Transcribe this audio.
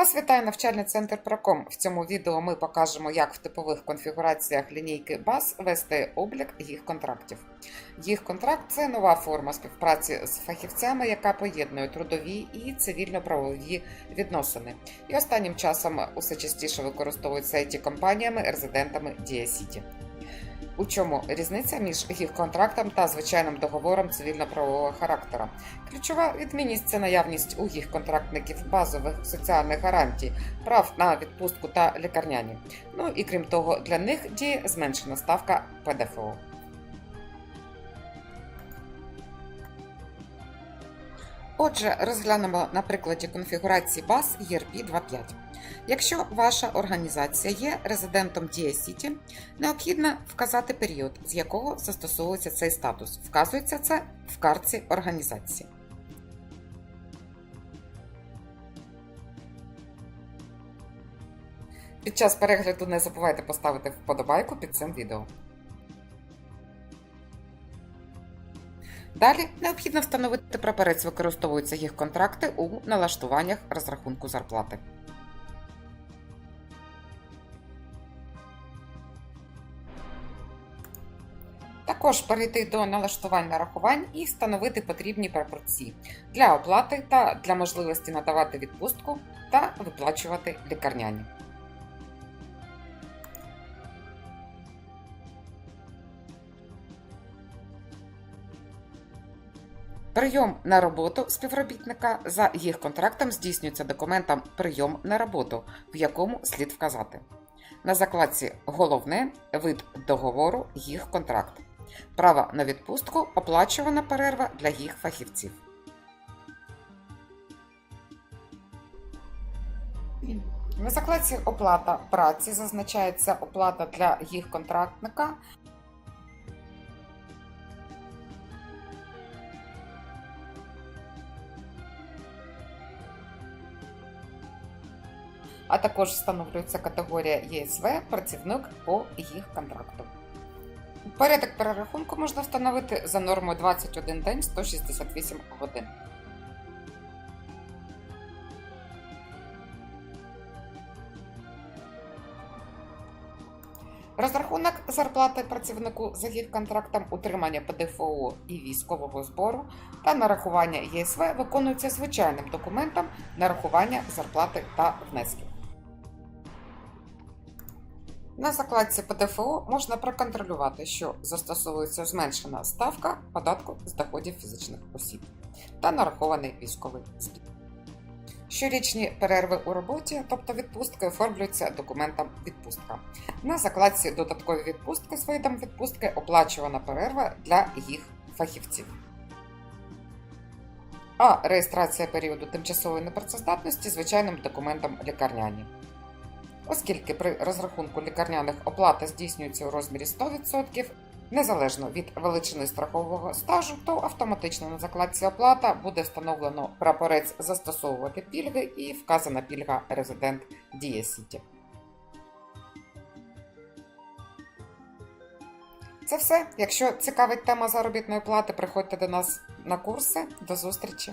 Вас вітає навчальний центр Проком. В цьому відео ми покажемо, як в типових конфігураціях лінійки BAS вести облік їх контрактів. Їх контракт це нова форма співпраці з фахівцями, яка поєднує трудові і цивільно-правові відносини. І останнім часом усе частіше використовуються it компаніями резидентами Дія-Сіті. У чому різниця між їх контрактом та звичайним договором цивільно-правового характеру? Ключова відмінність це наявність у їх контрактників базових соціальних гарантій, прав на відпустку та лікарняні. Ну і крім того, для них діє зменшена ставка ПДФО. Отже, розглянемо на прикладі конфігурації баз ERP 2.5. Якщо ваша організація є резидентом Дія Сіті, необхідно вказати період, з якого застосовується цей статус. Вказується це в картці організації. Під час перегляду не забувайте поставити вподобайку під цим відео. Далі необхідно встановити прапорець, використовуються їх контракти у налаштуваннях розрахунку зарплати. Також перейти до налаштувань нарахувань і встановити потрібні пропорції для оплати та для можливості надавати відпустку та виплачувати лікарняні. Прийом на роботу співробітника за їх контрактом здійснюється документом Прийом на роботу, в якому слід вказати. На закладці Головне вид договору їх контракт. Право на відпустку оплачувана перерва для їх фахівців. На закладці Оплата праці зазначається оплата для їх контрактника а також встановлюється категорія ЄСВ працівник по їх контракту. Порядок перерахунку можна встановити за нормою 21 день 168 годин. Розрахунок зарплати працівнику за їх контрактом, утримання ПДФО і військового збору та нарахування ЄСВ виконується звичайним документом нарахування зарплати та внесків. На закладці ПДФО можна проконтролювати, що застосовується зменшена ставка податку з доходів фізичних осіб та нарахований військовий збір. Щорічні перерви у роботі, тобто відпустки, оформлюються документом відпустка. На закладці додаткові відпустки з видом відпустки оплачувана перерва для їх фахівців. А реєстрація періоду тимчасової непрацездатності звичайним документом лікарняні. Оскільки при розрахунку лікарняних оплата здійснюється у розмірі 100%, незалежно від величини страхового стажу, то автоматично на закладці оплата буде встановлено прапорець застосовувати пільги і вказана пільга резидент Дія Сіті. Це все. Якщо цікавить тема заробітної плати, приходьте до нас на курси. До зустрічі!